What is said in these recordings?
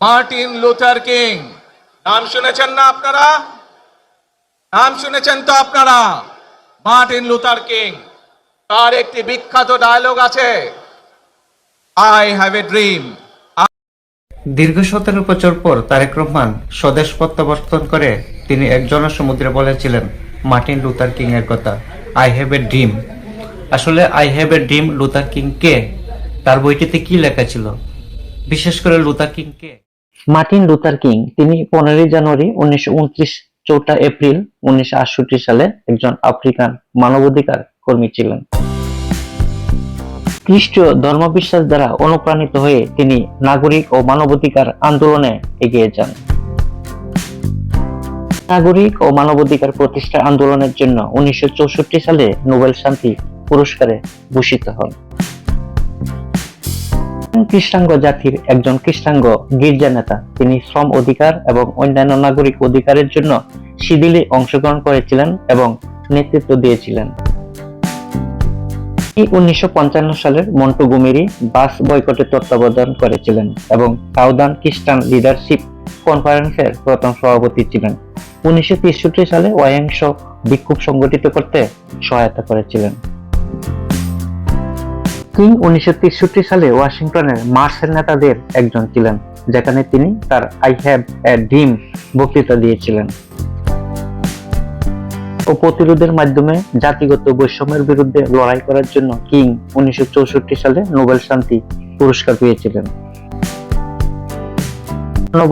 Martin Luther King. নাম শুনেছেন না আপনারা? নাম শুনেছেন তো আপনারা? Martin Luther King. তার একটি বিখ্যাত ডায়লগ আছে আই হ্যাভ এ ড্রিম দীর্ঘ সতেরো বছর পর তারেক রহমান স্বদেশ প্রত্যাবর্তন করে তিনি এক জনসমুদ্রে বলেছিলেন, মার্টিন লুথার কিং এর কথা আই হ্যাভ এ ড্রিম আসলে I have a dream Luther King কে তার বইটিতে কি লেখা ছিল? বিশেষ করে লুথার কিং কে মার্টিন লুথার কিং, তিনি পনেরোই জানুয়ারি উনিশশো উনত্রিশ চৌঠা এপ্রিল উনিশশো সালে একজন আফ্রিকান মানবাধিকার কর্মী ছিলেন। খ্রিস্টীয় ধর্মবিশ্বাস দ্বারা অনুপ্রাণিত হয়ে তিনি নাগরিক ও মানবাধিকার আন্দোলনে এগিয়ে যান। নাগরিক ও মানবাধিকার প্রতিষ্ঠা আন্দোলনের জন্য উনিশশো চৌষট্টি সালে নোবেল শান্তি পুরস্কারে ভূষিত হন। কৃষ্ণাঙ্গ জাতির একজন কৃষ্ণাঙ্গ গির্জা নেতা। তিনি শ্রম অধিকার এবং অন্যান্য নাগরিক অধিকারের জন্য শিবিরে অংশগ্রহণ করেছিলেন এবং নেতৃত্ব দিয়েছিলেন। তিনি উনিশশো সালের মন্টুগুমেরি বাস বয়কটের তত্ত্বাবধান করেছিলেন এবং সাউদার্ন খ্রিস্টান লিডারশিপ কনফারেন্সের প্রথম সভাপতি ছিলেন। উনিশশো সালে অহিংস বিক্ষোভ সংগঠিত করতে সহায়তা করেছিলেন। কিং উনিশশো সালে ওয়াশিংটনের মার্সের নেতাদের একজন ছিলেন, যেখানে তিনি তার আই হ্যাভ এ ড্রিম বক্তৃতা দিয়েছিলেন। ও প্রতিরোধের মাধ্যমে জাতিগত বৈষম্যের বিরুদ্ধে লড়াই করার জন্য কিং উনিশশো সালে নোবেল শান্তি পুরস্কার পেয়েছিলেন।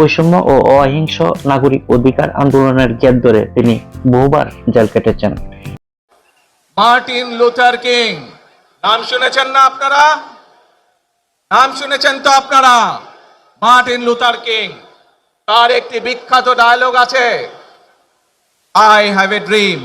বৈষম্য ও অহিংস নাগরিক অধিকার আন্দোলনের জের ধরে তিনি বহুবার জেল কেটেছেন। মার্টিন লুথার কিং নাম শুনেছেন না আপনারা? নাম শুনেছেন তো আপনারা? Martin Luther King. তার একটি বিখ্যাত ডায়লগ আছে আই হ্যাভ এ ড্রিম